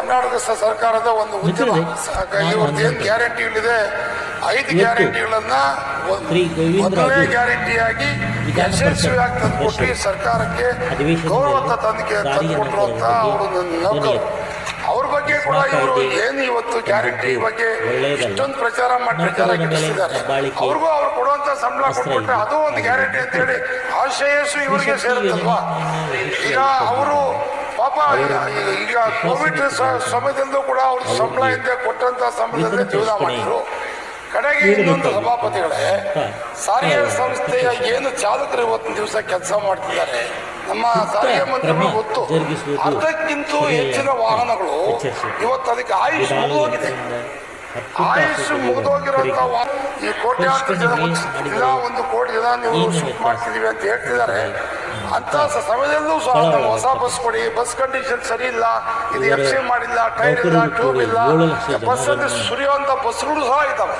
ಕರ್ನಾಟಕ ಸರ್ಕಾರದ ಒಂದು ಉದ್ಯಮ. ಇವ್ರದ್ದು ಏನು ಗ್ಯಾರಂಟಿಗಳಿದೆ ಐದು ಗ್ಯಾರಂಟಿಗಳನ್ನ ಮೊದಲನೇ ಗ್ಯಾರಂಟಿಯಾಗಿ ಯಶಸ್ವಿಯಾಗಿ ತಂದುಕೊಟ್ಟು ಸರ್ಕಾರಕ್ಕೆ ಗೌರವ ತಂದಿಕೆ ಬಗ್ಗೆ ಅವರು ನೌಕರು ಅವ್ರ ಬಗ್ಗೆ ಕೂಡ ಇವರು ಏನು ಇವತ್ತು ಗ್ಯಾರಂಟಿ ಬಗ್ಗೆ. ಇಷ್ಟೊಂದು ಪ್ರಚಾರ ಮಾಡಿ ಪ್ರಚಾರ ಗಿಟ್ಟಿಸಿದ್ದಾರೆ ಅವ್ರಿಗೂ ಅವ್ರು ಕೊಡುವಂತ ಸಂಬಳ ಕೊಟ್ಬಿಟ್ರೆ ಅದು ಒಂದು ಗ್ಯಾರಂಟಿ ಅಂತ ಹೇಳಿ ಆ ಶ್ರೇಯಸ್ಸು ಇವರಿಗೆ ಸೇರುತ್ತಲ್ವಾ? ಈಗ ಅವರು ಪಾಪ ಈಗ- ಕೋವಿಡ್ ಸಮಯದಿಂದ ಸಮಯದಲ್ಲೂ ಕೂಡ ಅವ್ರ ಸಂಬಳ ಹಿಂದೆ ಕೊಟ್ಟಂತ ಸಂಬಳದಲ್ಲಿ ಜೀವನ ಮಾಡಿದ್ರು. ಕಡೆಗೆ ಇನ್ನೊಂದು ಸಭಾಪತಿಗಳೇ ಸಾರಿಗೆ ಸಂಸ್ಥೆಯ ಏನು ಚಾಲಕರು ಇವತ್ತಿನ ದಿವಸ ಕೆಲಸ ಮಾಡ್ತಿದ್ದಾರೆ? ನಮ್ಮ ಸಾರಿಗೆ ಮಂತ್ರಿಗಳು ಗೊತ್ತು. ಅದಕ್ಕಿಂತ ಅರ್ಧಕ್ಕಿಂತ ಹೆಚ್ಚಿನ ವಾಹನಗಳು ಇವತ್ತು ಅದಕ್ಕೆ ಆಯುಷ್ ಮುಗಿದೋಗಿದೆ. ಆಯುಷ್ ಮುಗಿದೋಗಿರೋಂಥ ವಾಹನ ಈ ಕೋಟ್ಯಾಂತರ ಜನ ಒಂದು ಕೋಟಿ ಜನ ನೀವು ಮಾಡ್ತಿದೀವಿ ಅಂತ ಹೇಳ್ತಿದ್ದಾರೆ. ಅಂತ ಸಮಯದಲ್ಲೂ ಸಹ ಹೊಸ ಬಸ್ ಕೊಡಿ ಬಸ್ ಕಂಡೀಷನ್ ಸರಿ ಇಲ್ಲ ಇದು ಎಫ್ ಸಿ ಮಾಡಿಲ್ಲ ಟೈರ್ ಇಲ್ಲ ಟ್ಯೂಬ್ ಇಲ್ಲ. ಬಸ್ ಅಲ್ಲಿ ಸುರಿಯುವಂತ ಬಸ್ಗಳು ಸಹ ಇದ್ದಾವೆ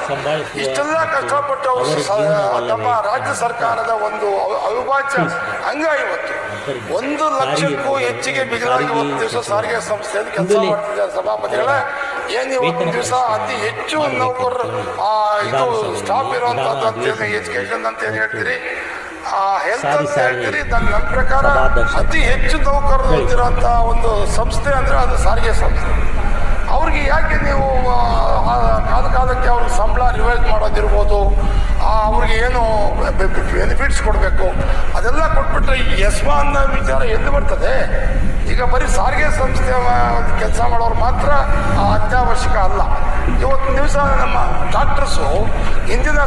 ಇಷ್ಟೆಲ್ಲ ಕಷ್ಟಪಟ್ಟು ಅವರು ನಮ್ಮ ರಾಜ್ಯ ಸರ್ಕಾರದ ಒಂದು ಅವ- ಅವಿಭಾಜ್ಯ ಅಂಗ ಇವತ್ತು ಒಂದು ಲಕ್ಷಕ್ಕೂ ಹೆಚ್ಚಿಗೆ ಬಿಗಿಲಾಗಿ ಒಂದು ದಿವಸ ಸಾರಿಗೆ ಸಂಸ್ಥೆಯಲ್ಲಿ ಕೆಲಸ ಮಾಡ್ತಿದ್ದಾರೆ ಸಭಾಪತಿಗಳೇ. ಏನು ಒಂದು ದಿವಸ ಅತಿ ಹೆಚ್ಚು ನೌಕರರು ಆ, ಇದು ಸ್ಟಾಫ್ ಇರುವಂತದ್ದು ಅಂತ ಎಜುಕೇಶನ್ ಅಂತ ಏನು ಹೇಳ್ತೀರಿ. ನನ್ನ ನನ್ನ ಪ್ರಕಾರ ಅತಿ ಹೆಚ್ಚು ನೌಕರರು ಹೊಂದಿರುವಂತ ಒಂದು ಸಂಸ್ಥೆ ಅಂದ್ರೆ ಅದು ಸಾರಿಗೆ ಸಂಸ್ಥೆ. ಅವ್ರಿಗೆ ಯಾಕೆ ನೀವು ಕಾದ ಕಾಲಕ್ಕೆ ಅವ್ರಿಗೆ ಸಂಬಳ ರಿವೈಸ್ ಮಾಡೋದಿರ್ಬೋದು? ಅವ್ರಿಗೆ ಏನು ಬೆನಿಫಿಟ್ಸ್ ಕೊಡಬೇಕು? ಅದೆಲ್ಲ ಕೊಟ್ಬಿಟ್ರೆ ಈ ಎಸ್ಮಾ ಅನ್ನೋ ವಿಚಾರ ಎದ್ದು ಬರ್ತದೆ? ಈಗ ಬರೀ ಸಾರಿಗೆ ಸಂಸ್ಥೆ ಕೆಲಸ ಮಾಡೋರು ಮಾತ್ರ ಅತ್ಯವಶ್ಯಕ ಅಲ್ಲ. ಇವತ್ತು ದಿವಸ ನಮ್ಮ ಡಾಕ್ಟರ್ಸು ಹಿಂದಿನ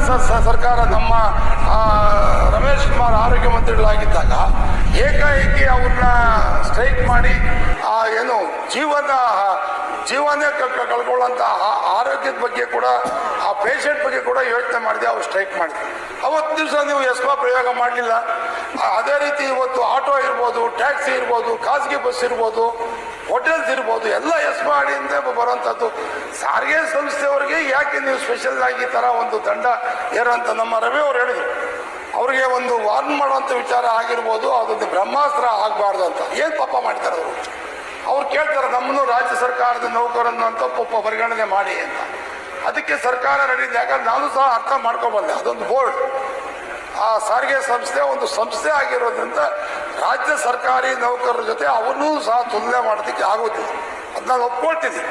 ಸರ್ಕಾರ ನಮ್ಮ ಕುಮಾರ್ ಆರೋಗ್ಯ ಮಂತ್ರಿಗಳಾಗಿದ್ದಾಗ ಏಕಾಏಕಿ ಅವ್ರನ್ನ ಸ್ಟ್ರೈಕ್ ಮಾಡಿ ಆ, ಏನು ಜೀವನ ಜೀವನೇ ಕ- ಕ- ಕಳ್ಕೊಳ್ಳೋಂಥ ಆ- ಆರೋಗ್ಯದ ಬಗ್ಗೆ ಕೂಡ ಆ ಪೇಷಂಟ್ ಬಗ್ಗೆ ಕೂಡ ಯೋಚನೆ ಮಾಡಿದೆ ಅವ್ರು ಸ್ಟ್ರೈಕ್ ಮಾಡಿದೆ ಅವತ್ತು ದಿವಸ ನೀವು ಎಸ್ಮಾ ಪ್ರಯೋಗ ಮಾಡಲಿಲ್ಲ. ಅದೇ ರೀತಿ ಇವತ್ತು ಆಟೋ ಇರ್ಬೋದು ಟ್ಯಾಕ್ಸಿ ಇರ್ಬೋದು ಖಾಸಗಿ ಬಸ್ ಇರ್ಬೋದು ಹೋಟೆಲ್ಸ್ ಇರ್ಬೋದು ಎಲ್ಲ ಎಸ್ಮಾ ಅಡಿಯಿಂದ ಬರುವಂಥದ್ದು ಸಾರಿಗೆ ಸಂಸ್ಥೆಯವರಿಗೆ ಯಾಕೆ ನೀವು ಸ್ಪೆಷಲ್ ಆಗಿ ಈ ಥರ ಒಂದು ದಂಡ ಏರಂತ ನಮ್ಮ ರವಿ ಅವರು ಹೇಳಿದರು. ಅವರಿಗೆ ಒಂದು ವಾರ್ನ್ ಮಾಡುವಂಥ ವಿಚಾರ ಆಗಿರ್ಬೋದು, ಅದೊಂದು ಬ್ರಹ್ಮಾಸ್ತ್ರ ಆಗಬಾರ್ದು ಅಂತ. ಏನು ಪಾಪ ಮಾಡ್ತಾರೆ ಅವರು? ಅವ್ರು ಕೇಳ್ತಾರೆ, ನಮ್ಮನ್ನು ರಾಜ್ಯ ಸರ್ಕಾರದ ನೌಕರನ್ನು ಅಂತ ಪಾಪ ಪರಿಗಣನೆ ಮಾಡಿ ಅಂತ. ಅದಕ್ಕೆ ಸರ್ಕಾರ ನಡೆದಿದೆ ಯಾಕಂದ್ರೆ ನಾನು ಸಹ ಅರ್ಥ ಮಾಡ್ಕೊಬಂದೆ ಅದೊಂದು ಬೋರ್ಡ್. ಆ ಸಾರಿಗೆ ಸಂಸ್ಥೆ ಒಂದು ಸಂಸ್ಥೆ ಆಗಿರೋದ್ರಿಂದ ರಾಜ್ಯ ಸರ್ಕಾರಿ ನೌಕರರ ಜೊತೆ ಅವನ್ನೂ ಸಹ ತುಲನೆ ಮಾಡೋದಕ್ಕೆ ಆಗೋದಿಲ್ಲ. ಅದನ್ನ ನಾನು ಒಪ್ಕೊಳ್ತೀನಿ.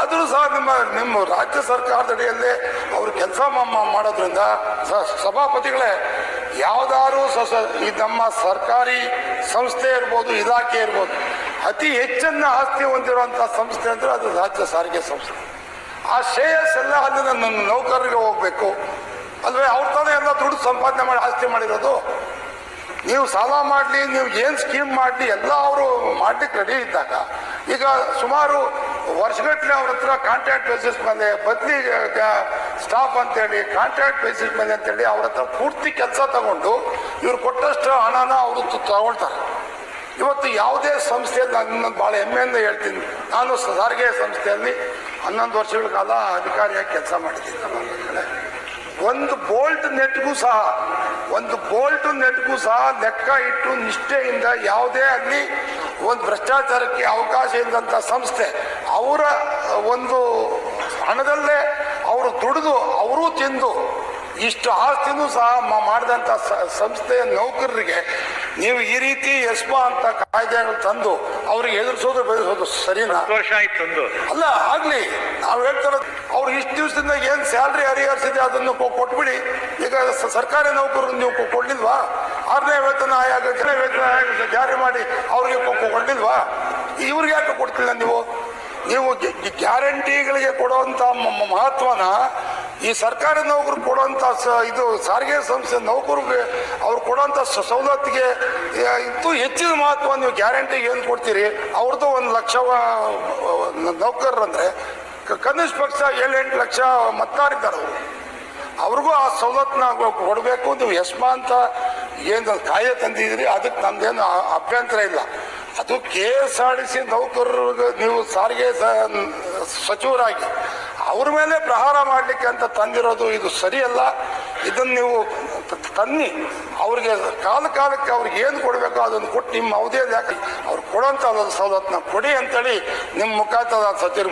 ಆದರೂ ಸಹ ನಿಮ್ಮ ನಿಮ್ಮ ರಾಜ್ಯ ಸರ್ಕಾರದ ಅಡಿಯಲ್ಲಿ ಅವರು ಕೆಲಸ ಮಾಡೋದ್ರಿಂದ ಸಭಾಪತಿಗಳೇ ಯಾವ್ದಾದ್ರು ಸ ಸ- ಈ ನಮ್ಮ ಸರ್ಕಾರಿ ಸಂಸ್ಥೆ ಇರ್ಬೋದು, ಇಲಾಖೆ ಇರ್ಬೋದು, ಅತಿ ಹೆಚ್ಚನ್ನ ಆಸ್ತಿ ಹೊಂದಿರುವಂಥ ಸಂಸ್ಥೆ ಅಂದ್ರೆ ಅದು ರಾಜ್ಯ ಸಾರಿಗೆ ಸಂಸ್ಥೆ. ಆ ಶ್ರೇಯಸ್ಸೆಲ್ಲ ಅಲ್ಲಿ ನನ್ನ ನೌಕರರಿಗೆ ಹೋಗ್ಬೇಕು. ಅಲ್ವೇ ಅವ್ರ ತಾನೇ ಎಲ್ಲ ದುಡ್ಡು ಸಂಪಾದನೆ ಮಾಡಿ ಆಸ್ತಿ ಮಾಡಿರೋದು? ನೀವು ಸಾಲ ಮಾಡಲಿ, ನೀವು ಏನು ಸ್ಕೀಮ್ ಮಾಡಲಿ, ಎಲ್ಲ ಅವರು ಮಾಡ್ಲಿಕ್ಕೆ ರೆಡಿ ಇದ್ದಾಗ, ಈಗ ಸುಮಾರು ವರ್ಷಗಟ್ಟಲೆ ಅವ್ರ ಹತ್ರ ಕಾಂಟ್ರಾಕ್ಟ್ ಬೇಸಿಸ್ ಬಂದೆ, ಬದ್ಲಿ ಸ್ಟಾಫ್ ಅಂತೇಳಿ ಕಾಂಟ್ರಾಕ್ಟ್ ಬೇಸಿಸ್ ಮೇಲೆ ಅಂತೇಳಿ ಅವ್ರ ಹತ್ರ ಪೂರ್ತಿ ಕೆಲಸ ತಗೊಂಡು ಇವ್ರು ಕೊಟ್ಟಷ್ಟು ಹಣನ ಅವರು ತಗೊಳ್ತಾರೆ. ಇವತ್ತು ಯಾವುದೇ ಸಂಸ್ಥೆಯಲ್ಲಿ ನಾನು ಭಾಳ ಹೆಮ್ಮೆಯಿಂದ ಹೇಳ್ತೀನಿ. ನಾನು ಸಾರಿಗೆ ಸಂಸ್ಥೆಯಲ್ಲಿ ಹನ್ನೊಂದು ವರ್ಷಗಳ ಕಾಲ ಅಧಿಕಾರಿಯಾಗಿ ಕೆಲಸ ಮಾಡಿದ್ದೀನಿ ನಮ್ಮ ಒಂದು ಬೋಲ್ಟ್ ನೆಟ್ಗೂ ಸಹ, ಒಂದು ಬೋಲ್ಟ್ ನೆಟ್ಗೂ ಸಹ ಲೆಕ್ಕ ಇಟ್ಟು ನಿಷ್ಠೆಯಿಂದ ಯಾವುದೇ ಅಲ್ಲಿ ಒಂದು ಭ್ರಷ್ಟಾಚಾರಕ್ಕೆ ಅವಕಾಶ ಇದ್ದಂಥ ಸಂಸ್ಥೆ, ಅವರ ಒಂದು ಹಣದಲ್ಲೇ ಅವರು ದುಡಿದು ಅವರೂ ತಿಂದು ಇಷ್ಟು ಆಸ್ತಿನೂ ಸಹ ಮಾಡಿದಂಥ ಸಂಸ್ಥೆಯ ನೌಕರರಿಗೆ ನೀವು ಈ ರೀತಿ ಎಸ್ಮಾ ಅಂತ ಕಾಯ್ದೆಗಳು ತಂದು ಅವ್ರಿಗೆ ಎದುರಿಸೋದು ಬೆಳೆಸೋದು ಸರಿನಾ? ವರ್ಷ ಆಯ್ತು ಒಂದು ಅಲ್ಲ ಆಗ್ಲಿ. ನಾವು ಹೇಳ್ತಾರ ಅವ್ರು ಇಷ್ಟು ದಿವಸದಿಂದ ಏನ್ ಸ್ಯಾಲ್ರಿ ಇದೆ ಅದನ್ನು ಕೊಟ್ಬಿಡಿ. ಈಗ ಸರ್ಕಾರಿ ನೌಕರರು ನೀವು ಕೊಡ್ಲಿಲ್ವಾ? ಆರನೇ ವೇತನ ಆಯೋಗ ಜನ ವೇತನ ಆಯೋಗ ಜಾರಿ ಮಾಡಿ ಅವ್ರಿಗೆ ಕೊಡ್ಲಿಲ್ವಾ? ಇವ್ರಿಗೆ ಯಾಕೆ ಕೊಡ್ತಿಲ್ಲ ನೀವು? ನೀವು ಗ್ಯ- ಗ್ಯ- ಗ್ಯಾರಂಟಿಗಳಿಗೆ ಕೊಡುವಂತ ಮಹತ್ವನ ಈ ಸರ್ಕಾರಿ ನೌಕರು ಕೊಡುವಂತ ಸ- ಇದು ಸಾರಿಗೆ ಸಂಸ್ಥೆ ನೌಕರಿಗೆ ಅವ್ರು ಕೊಡುವಂತ ಸ- ಸವಲತ್ತಿಗೆ ಇತ್ತು ಹೆಚ್ಚಿನ ಮಹತ್ವ ನೀವು ಗ್ಯಾರಂಟಿಗೆ ಏನು ಕೊಡ್ತೀರಿ? ಅವ್ರದ್ದು ಒಂದು ಲಕ್ಷ ನೌಕರರು ಅಂದ್ರೆ ಕನಿಷ್ಠ ಪಕ್ಷ ಏಳೆಂಟು ಲಕ್ಷ ಮತದಾರಿದ್ದಾರೆ ಅವರು. ಅವ್ರಿಗೂ ಆ ಸವಲತ್ತನ್ನ ಕೊಡಬೇಕು, ನೀವು ಯಶ್ಮಾ ಅಂತ ಏನು ಕಾಯ್ದೆ ತಂದಿದ್ದೀರಿ ಅದಕ್ಕೆ ನಮ್ದೇನು ಅಭ್ಯಂತರ ಇಲ್ಲ. ಅದು K S R T C ನೌಕರರಿಗೆ ನೀವು ಸಾರಿಗೆ ಸಚಿವರಾಗಿ ಅವ್ರ ಮೇಲೆ ಪ್ರಹಾರ ಮಾಡಲಿಕ್ಕೆ ಅಂತ ತಂದಿರೋದು ಇದು ಸರಿಯಲ್ಲ. ಇದನ್ನು ನೀವು ತನ್ನಿ. ಅವ್ರಿಗೆ ಕಾಲ ಕಾಲಕ್ಕೆ ಅವ್ರಿಗೆ ಏನು ಕೊಡಬೇಕೋ ಅದನ್ನು ಕೊಟ್ಟು ನಿಮ್ಮ ಅವಧಿಯಲ್ಲಿ ಯಾಕೆ ಅವ್ರು ಕೊಡೋಂಥ ಸವಲತ್ತನ್ನ ಕೊಡಿ ಅಂತೇಳಿ ನಿಮ್ಮ ಮುಖಾಂತರ ಸಚಿವರು